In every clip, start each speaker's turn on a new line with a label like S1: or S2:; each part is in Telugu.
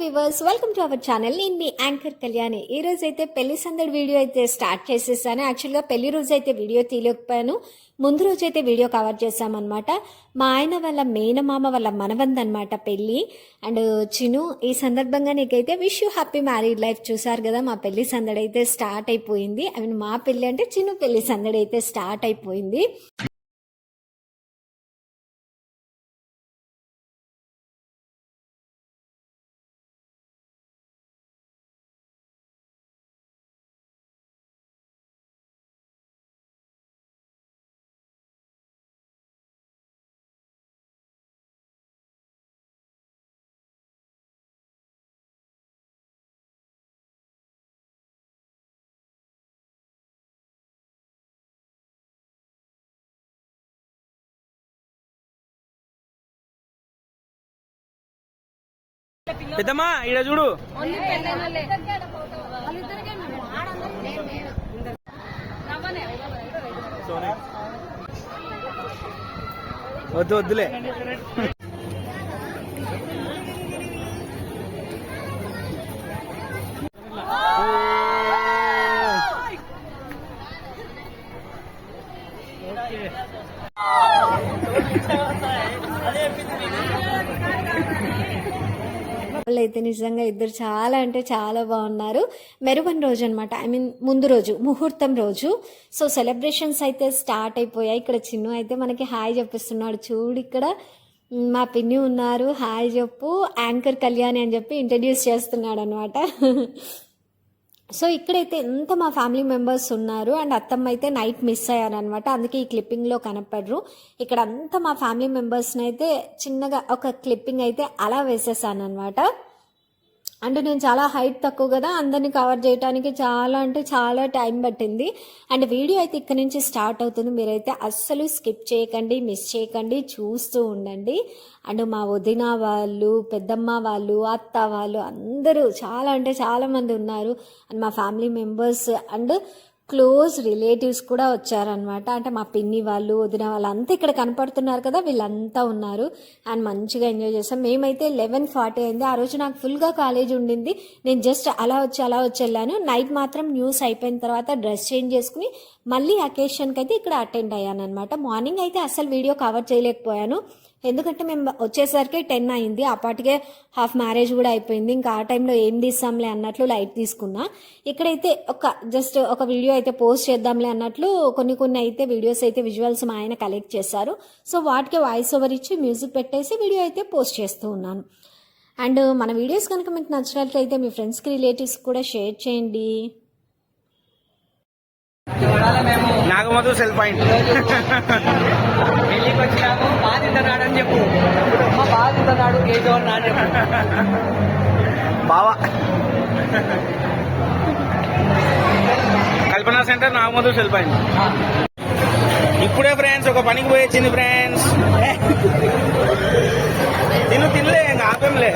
S1: Viewers welcome to our channel నేను మీ యాంకర్ కళ్యాణి. ఈ రోజు అయితే పెళ్ళి సందడి వీడియో అయితే స్టార్ట్ చేసేసాను. యాక్చువల్గా పెళ్ళి రోజు అయితే వీడియో తీయలేకపోయాను. ముందు రోజు అయితే వీడియో కవర్ చేశామన్నమాట. మా ఆయన వాళ్ళ మేనమామ వాళ్ళ మనవందనమాట పెళ్ళి అండ్ చిను ఈ సందర్భంగా నీకైతే wish you happy married life చూసారు కదా మా పెళ్ళి సందడి అయితే స్టార్ట్ అయిపోయింది. ఐ మీన్ మా పెళ్ళి అంటే చిను పెళ్ళి సందడి అయితే స్టార్ట్ అయిపోయింది.
S2: పెద్దమ్మా ఈడ చూడు. వద్దు వద్దులే.
S1: అయితే నిజంగా ఇద్దరు చాలా అంటే చాలా బాగున్నారు. మెరుగన్ రోజు అనమాట ఐ మీన్ ముందు రోజు ముహూర్తం రోజు. సో సెలబ్రేషన్స్ అయితే స్టార్ట్ అయిపోయాయి. ఇక్కడ చిన్ను అయితే మనకి హాయ్ చెప్పిస్తున్నాడు. చూడు ఇక్కడ మా పిన్ని ఉన్నారు. హాయ్ చెప్పు. యాంకర్ కళ్యాణి అని చెప్పి ఇంట్రడ్యూస్ చేస్తున్నాడు అనమాట సో ఇక్కడైతే ఎంత మా ఫ్యామిలీ మెంబర్స్ ఉన్నారు. అండ్ అత్తమ్మ అయితే నైట్ మిస్ అయ్యారనమాట అందుకే ఈ క్లిప్పింగ్లో కనపడరు. ఇక్కడ అంతా మా ఫ్యామిలీ మెంబర్స్ని అయితే చిన్నగా ఒక క్లిప్పింగ్ అయితే అలా వేసేసాను అనమాట అంటే నేను చాలా హైట్ తక్కువ కదా అందరిని కవర్ చేయడానికి చాలా అంటే చాలా టైం పట్టింది. అండ్ వీడియో అయితే ఇక్కడ నుంచి స్టార్ట్ అవుతుంది. మీరైతే అస్సలు స్కిప్ చేయకండి మిస్ చేయకండి చూస్తూ ఉండండి. అండ్ మా వదిన వాళ్ళు పెద్దమ్మ వాళ్ళు అత్త వాళ్ళు అందరూ చాలా అంటే చాలా మంది ఉన్నారు. అండ్ మా family members and close relatives కూడా వచ్చారనమాట అంటే మా పిన్ని వాళ్ళు వదిన వాళ్ళు అంతా ఇక్కడ కనపడుతున్నారు కదా వీళ్ళంతా ఉన్నారు. అండ్ మంచిగా ఎంజాయ్ చేస్తాం మేమైతే లెవెన్ ఫార్టీ అయింది. ఆ రోజు నాకు ఫుల్గా కాలేజ్ ఉండింది. నేను జస్ట్ అలా వచ్చి అలా వచ్చి వెళ్ళాను. నైట్ మాత్రం న్యూస్ అయిపోయిన తర్వాత డ్రెస్ చేంజ్ చేసుకుని మళ్ళీ అకేషన్కి అయితే ఇక్కడ అటెండ్ అయ్యాను అనమాట మార్నింగ్ అయితే అసలు వీడియో కవర్ చేయలేకపోయాను. ఎందుకంటే మేము వచ్చేసరికి టెన్ అయింది. అప్పటికే హాఫ్ మ్యారేజ్ కూడా అయిపోయింది. ఇంకా ఆ టైంలో ఏం తీస్తాంలే అన్నట్లు లైట్ తీసుకున్నా. ఇక్కడైతే ఒక జస్ట్ ఒక వీడియో అయితే పోస్ట్ చేద్దాంలే అన్నట్లు కొన్ని కొన్ని అయితే వీడియోస్ అయితే విజువల్స్ మా ఆయన కలెక్ట్ చేశారు. సో వాటికి వాయిస్ ఓవర్ ఇచ్చి మ్యూజిక్ పెట్టేసి వీడియో అయితే పోస్ట్ చేస్తూ ఉన్నాను. అండ్ మన వీడియోస్ కనుక మీకు నచ్చినట్లయితే మీ ఫ్రెండ్స్కి రిలేటివ్స్ కూడా షేర్ చేయండి.
S2: Nagamadhu cell point.
S3: పెళ్ళికి వచ్చినాము బాగా నాడు అని చెప్పు అమ్మ బాగా నాడు కేజీ నాడు చెప్పు.
S2: బావా. కల్పన సెంటర్ నాగమధు సెల్ ఇప్పుడే ఫ్రెండ్స్ ఒక పనికి పోయొచ్చింది ఫ్రెండ్స్ తిను తినలే ఇంకా ఆపంలే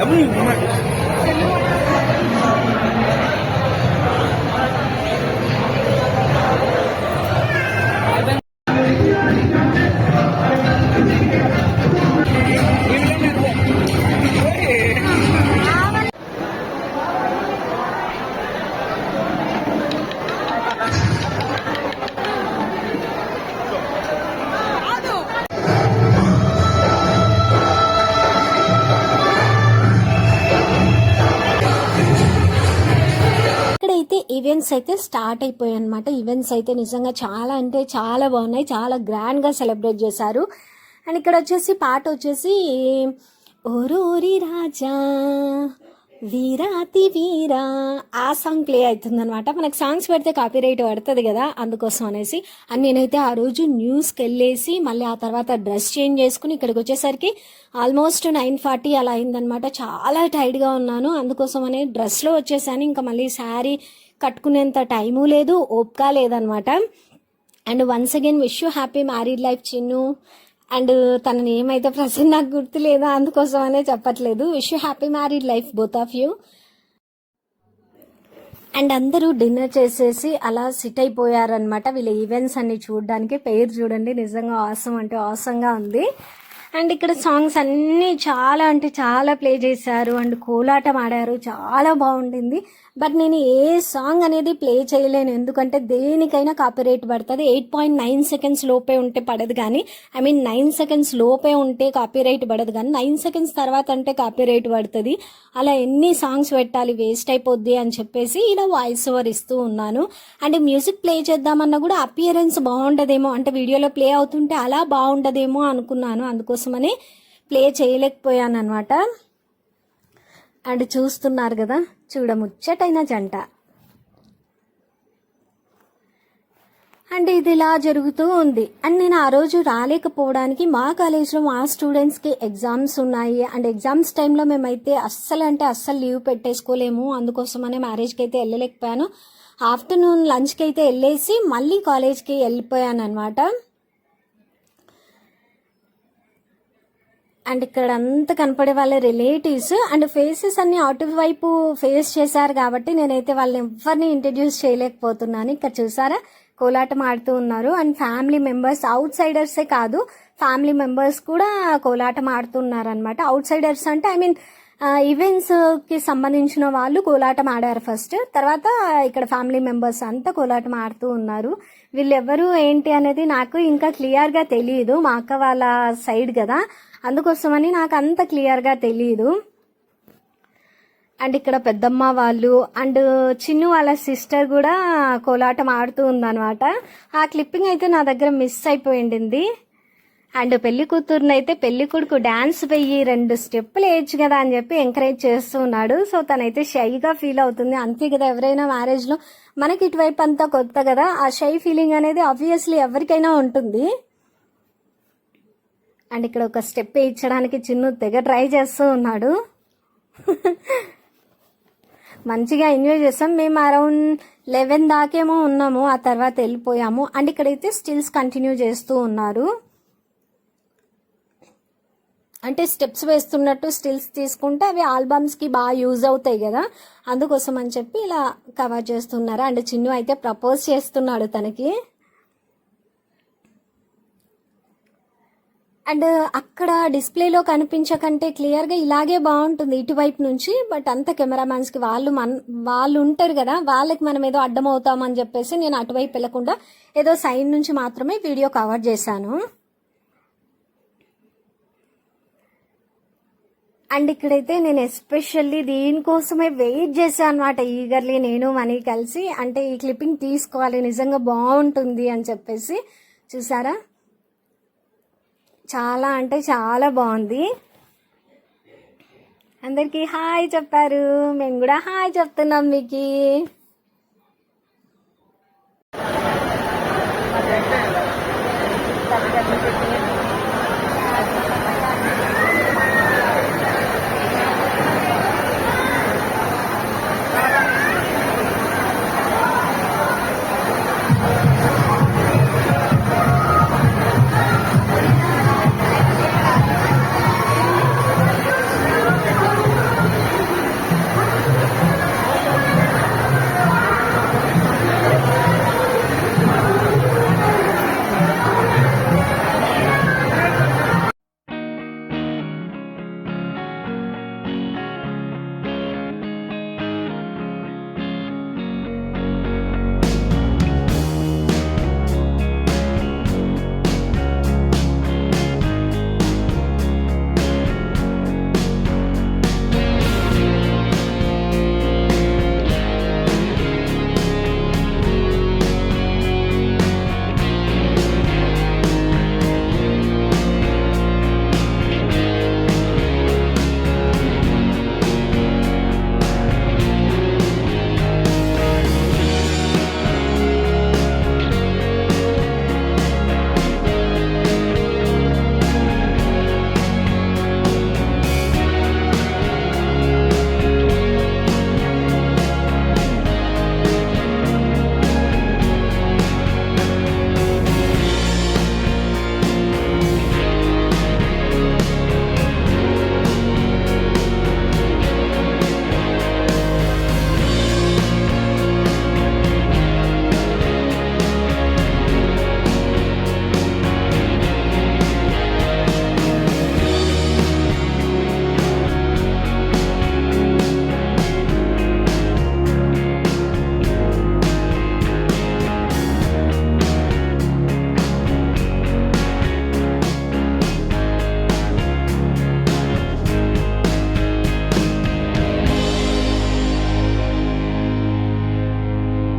S1: ఈవెంట్స్ అయితే స్టార్ట్ అయిపోయాయి అనమాట ఈవెంట్స్ అయితే నిజంగా చాలా అంటే చాలా బాగున్నాయి. చాలా గ్రాండ్గా సెలబ్రేట్ చేశారు. అండ్ ఇక్కడ వచ్చేసి పాట వచ్చేసి ఓరోరి రాజా వీరాతి వీరా. ఆ సాంగ్ ప్లే అవుతుంది అనమాట మనకు సాంగ్స్ పెడితే కాపీరైట్ పడుతుంది కదా అందుకోసం అనేసి. అండ్ నేనైతే ఆ రోజు న్యూస్కి వెళ్ళేసి మళ్ళీ ఆ తర్వాత డ్రెస్ చేంజ్ చేసుకుని ఇక్కడికి వచ్చేసరికి ఆల్మోస్ట్ నైన్ ఫార్టీ అలా అయిందనమాట చాలా టైట్గా ఉన్నాను. అందుకోసం అనే డ్రెస్లో వచ్చేసాను. ఇంకా మళ్ళీ శారీ కట్టుకునేంత టైము లేదు ఓపిక లేదనమాట and once again wish you happy married life Chinnu and తన నేమ్ అయితే ప్రజెంట్ నాకు గుర్తు లేదా అందుకోసం అనే చెప్పట్లేదు. Wish you happy married life both of you and అందరూ డిన్నర్ చేసేసి అలా సిట్ అయిపోయారనమాట వీళ్ళ ఈవెంట్స్ అన్ని చూడడానికి. పేరు చూడండి నిజంగా ఆసం అంటే ఆసంగా ఉంది. అండ్ ఇక్కడ సాంగ్స్ అన్నీ చాలా అంటే చాలా ప్లే చేశారు. అండ్ కోలాటం ఆడారు. చాలా బాగుండింది. బట్ నేను ఏ సాంగ్ అనేది ప్లే చేయలేను. ఎందుకంటే దేనికైనా కాపీరైట్ పడుతుంది. ఎయిట్ పాయింట్ నైన్ సెకండ్స్ లోపే ఉంటే పడదు కానీ ఐ మీన్ నైన్ సెకండ్స్ లోపే ఉంటే కాపీరైట్ పడదు కానీ నైన్ సెకండ్స్ తర్వాత అంటే కాపీరైట్ పడుతుంది. అలా ఎన్ని సాంగ్స్ పెట్టాలి వేస్ట్ అయిపోద్ది అని చెప్పేసి ఇలా వాయిస్ ఓవర్ ఇస్తూ ఉన్నాను. అండ్ మ్యూజిక్ ప్లే చేద్దామన్నా కూడా అపియరెన్స్ బాగుండదేమో. అంటే వీడియోలో ప్లే అవుతుంటే అలా బాగుండదేమో అనుకున్నాను. అందుకోసమని ప్లే చేయలేకపోయాను అనమాట అండ్ చూస్తున్నారు కదా చూడముచ్చటైన జంట. అండ్ ఇది ఇలా జరుగుతూ ఉంది. అండ్ నేను ఆ రోజు రాలేకపోవడానికి మా కాలేజ్లో మా స్టూడెంట్స్కి ఎగ్జామ్స్ ఉన్నాయి. అండ్ ఎగ్జామ్స్ టైంలో మేమైతే అస్సలు అంటే అస్సలు లీవ్ పెట్టేసుకోలేము. అందుకోసమనే మ్యారేజ్కి అయితే వెళ్ళలేకపోయాను. ఆఫ్టర్నూన్ లంచ్కి అయితే వెళ్ళేసి మళ్ళీ కాలేజ్కి వెళ్ళిపోయాను అనమాట అండ్ ఇక్కడ అంతా కనపడే వాళ్ళ రిలేటివ్స్ అండ్ ఫేసెస్ అన్ని అటువైపు ఫేస్ చేశారు కాబట్టి నేనైతే వాళ్ళని ఎవరిని ఇంట్రడ్యూస్ చేయలేకపోతున్నాను. ఇక్కడ చూసారా? కోలాటం ఆడుతూ ఉన్నారు. అండ్ ఫ్యామిలీ మెంబర్స్ అవుట్ సైడర్సే కాదు ఫ్యామిలీ మెంబర్స్ కూడా కోలాటం ఆడుతున్నారు అనమాట అవుట్ సైడర్స్ అంటే ఐ మీన్ ఈవెంట్స్కి సంబంధించిన వాళ్ళు కోలాటం ఆడారు ఫస్ట్ తర్వాత ఇక్కడ ఫ్యామిలీ మెంబర్స్ అంతా కోలాటం ఆడుతూ ఉన్నారు. వీళ్ళెవరు ఏంటి అనేది నాకు ఇంకా క్లియర్గా తెలియదు మా అక్క వాళ్ళ సైడ్ కదా. అందుకోసమని నాకు అంత క్లియర్గా తెలియదు అండ్ ఇక్కడ పెద్దమ్మ వాళ్ళు అండ్ చిన్ను వాళ్ళ సిస్టర్ కూడా కోలాటం ఆడుతూ ఉందన్నమాట. ఆ క్లిప్పింగ్ అయితే నా దగ్గర మిస్ అయిపోయింది. అండ్ పెళ్ళి కూతురుని అయితే పెళ్ళి కొడుకు డాన్స్ వెయ్యి రెండు స్టెప్పులు వేయచ్చు కదా అని చెప్పి ఎంకరేజ్ చేస్తూ ఉన్నాడు. సో తనైతే షైగా ఫీల్ అవుతుంది. అంతే కదా ఎవరైనా మ్యారేజ్లో మనకి ఇటువైపు అంతా కొత్త కదా. ఆ షై ఫీలింగ్ అనేది ఆబ్వియస్లీ ఎవరికైనా ఉంటుంది. అండ్ ఇక్కడ ఒక స్టెప్ వేయించడానికి చిన్ను తెగ ట్రై చేస్తూ ఉన్నాడు. మంచిగా ఎంజాయ్ చేస్తాం. మేము అరౌండ్ లెవెన్ దాకేమో ఉన్నాము. ఆ తర్వాత వెళ్ళిపోయాము. అండ్ ఇక్కడైతే స్టిల్స్ కంటిన్యూ చేస్తూ ఉన్నారు. అంటే స్టెప్స్ వేస్తున్నట్టు స్టిల్స్ తీసుకుంటే అవి ఆల్బమ్స్కి బాగా యూజ్ అవుతాయి కదా. అందుకోసం అని చెప్పి ఇలా కవర్ చేస్తున్నారు. అండ్ చిన్ను అయితే ప్రపోజ్ చేస్తున్నాడు తనకి. అండ్ అక్కడ డిస్ప్లేలో కనిపించకంటే క్లియర్గా ఇలాగే బాగుంటుంది ఇటువైపు నుంచి బట్ అంత కెమెరామ్యాన్స్కి వాళ్ళు మన వాళ్ళు ఉంటారు కదా వాళ్ళకి మనం ఏదో అడ్డం అవుతామని చెప్పేసి నేను అటువైపు వెళ్ళకుండా ఏదో సైడ్ నుంచి మాత్రమే వీడియో కవర్ చేశాను. అండ్ ఇక్కడైతే నేను ఎస్పెషల్లీ దీనికోసమే వెయిట్ చేశాను అనమాట ఈగర్లీ నేను మనీ కలిసి. అంటే ఈ క్లిప్పింగ్ తీసుకోవాలి నిజంగా బాగుంటుంది అని చెప్పేసి. చూసారా? చాలా అంటే చాలా బాగుంది. అందరికీ హాయ్ చెప్పారు. మేము కూడా హాయ్ చెప్తున్నాం మీకు.
S3: మా